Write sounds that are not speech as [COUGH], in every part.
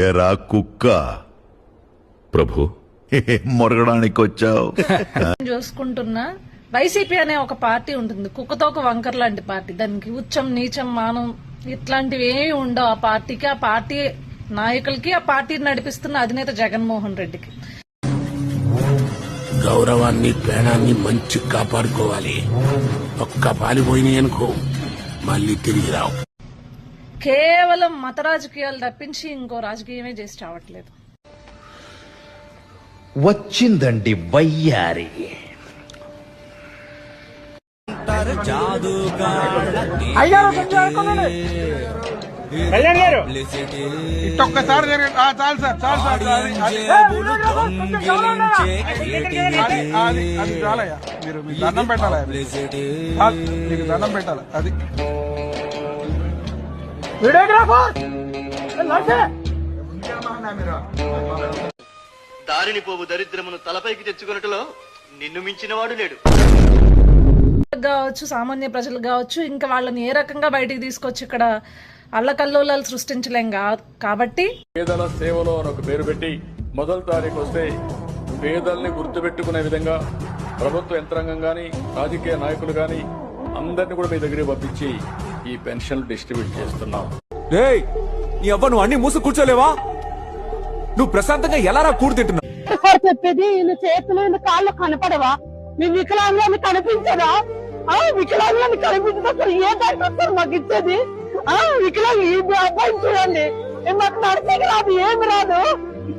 ఎరా కుక్క. ప్రభు. [LAUGHS] మొరగడానికి వచ్చావు [LAUGHS] చూసుకుంటున్నా. వైసీపీ అనే ఒక పార్టీ ఉంటుంది. కుక్కతో ఒక వంకర్ లాంటి పార్టీ. దానికి ఉచ్చం నీచం మానం ఇట్లాంటివి ఏమి ఉండవు. ఆ పార్టీకి ఆ పార్టీ నాయకులకి ఆ పార్టీని నడిపిస్తున్న అధినేత జగన్మోహన్ రెడ్డికి. గౌరవాన్ని పేణాన్ని మంచి కాపాడుకోవాలి. ఒక్క పాలిపోయినాయి అనుకో మళ్ళీ తిరిగి రావు. కేవలం మత రాజకీయాలు తప్పించి ఇంకో రాజకీయమే చేసి రావట్లేదు. వచ్చిందండి వయ్యారి. కళ్యాణ్ గారు. ఇట్టొక్కసారి జరగండి ఆ, చాలు సార్ చాలు సార్ అది అది- అది అది అది చాలయ్యా. మీరు మీకు దండం పెట్టాలి మీకు దండం పెట్టాలి. అది. దారిని పోవు దరిద్రమును తలపైకి తెచ్చుకున్నట్టులో నిన్ను మించినవాడు లేడు. కావచ్చు సామాన్య ప్రజలు కావచ్చు ఇంకా వాళ్ళని ఏ రకంగా బయటికి తీసుకొచ్చి ఇక్కడ అల్లకల్లోలాలు సృష్టించలేం కాబట్టి పేదల సేవలో అని ఒక పేరు పెట్టి మొదటి తారీఖు వస్తే పేదల్ని గుర్తుపెట్టుకునే విధంగా ప్రభుత్వ యంత్రాంగం గాని రాజకీయ నాయకులు గాని అందరిని కూడా మీ దగ్గరికి పంపించి ఈ పెన్షన్లు డిస్ట్రిబ్యూట్ చేస్తున్నాం. రేయ్ నీ అవ్వ నువ్వు అన్ని మూసు కూర్చోలేవా? నువ్వు ప్రశాంతంగా ఎలారా కూడు తింటున్నావు? చెప్పేది? ఈయన చేతులు ఈయన కాళ్ళు కనపడవా? మీ వికలాంగులని కనిపించదా? ఆ వికలాంగులని కనిపించదు సార్ ఏ డాక్టర్ మాకు ఇచ్చేది? ఆ వికలాంగు ఈ అబ్బాయిని చూడండి. మాకు నడిచేకి రాదు ఏమి రాదు.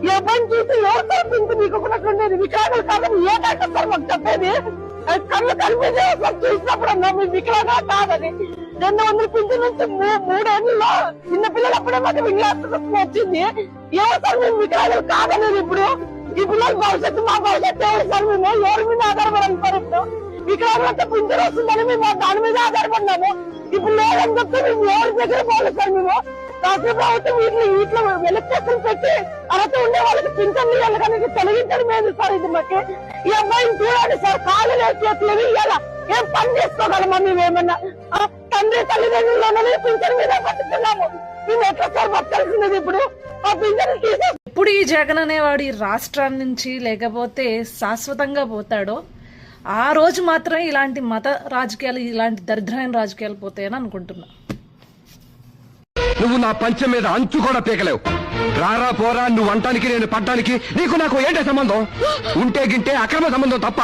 ఈ అబ్బాయిని చూసి ఏ తప్పించి మీకు ఉండేది వికలాంగులు కాదని ఏ డాక్టర్ మాకు చెప్పేది? కళ్ళు కనిపించే చూసినప్పుడు అన్నా మీ వికలాంగా కాదని. రెండు వందల పింఛన్ నుంచి మూ- మూడేళ్ళలో చిన్న పిల్లలు అప్పుడే మాకు వికలాంగులు వచ్చింది. ఎవరు సార్ మేము వికలాంగులు కాదనేది ఇప్పుడు? ఈ పిల్లల భవిష్యత్తు మా భవిష్యత్తు ఎవరు సార్ మేము? ఎవరి మీద ఆధారపడాలి సార్ ఇప్పుడు? వికలాంగులంతా పింఛన్ వస్తుందని మేము దాని మీద ఆధారపడినాము ఇప్పుడు లేదని చెప్తే మేము ఎవరి దగ్గర పోలేదు సార్ మేము? రాష్ట్ర ప్రభుత్వం వీటిని వీటిలో వెలుక్కేసులు పెట్టి అర్హత ఉండే వాళ్ళకి పింఛన్లు వెళ్ళడానికి తొలగించడం ఏంది సార్ ఇది మాకు. ఈ అబ్బాయిని చూడండి సార్ కాళ్ళు లేదు చేతులు ఇవ్వాల? ఏం పని చేసుకోగలమా మేమేమన్నా తండ్రి తల్లిదండ్రులు పింఛన్ మీద బతుకుతున్నాము మేము ఎట్లా సార్ బతకాల్సినది ఇప్పుడు ఆ పింఛన్ తీసే ఎప్పుడు ఈ జగన్ అనేవాడు ఈ రాష్ట్రం నుంచి లేకపోతే శాశ్వతంగా పోతాడో ఆ రోజు మాత్రమే ఇలాంటి మత రాజకీయాలు ఇలాంటి దరిద్రమైన రాజకీయాలు పోతాయని అనుకుంటున్నాను నువ్వు నా పంచం మీద అంచు కూడా పీకలేవు. రారా పోరా నువ్వు అంటానికి నేను పడ్డానికి నీకు నాకు ఏంటే సంబంధం? ఉంటే గింటే అక్రమ సంబంధం తప్ప.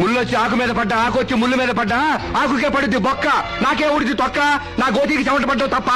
ముళ్ళొచ్చి ఆకు మీద పడ్డా ఆకు వచ్చి ముళ్ళు మీద పడ్డా ఆకుకే పడుద్ది బొక్క. నాకే ఉడిది తొక్క నా గోతికి చెమట పడ్డావు తప్ప.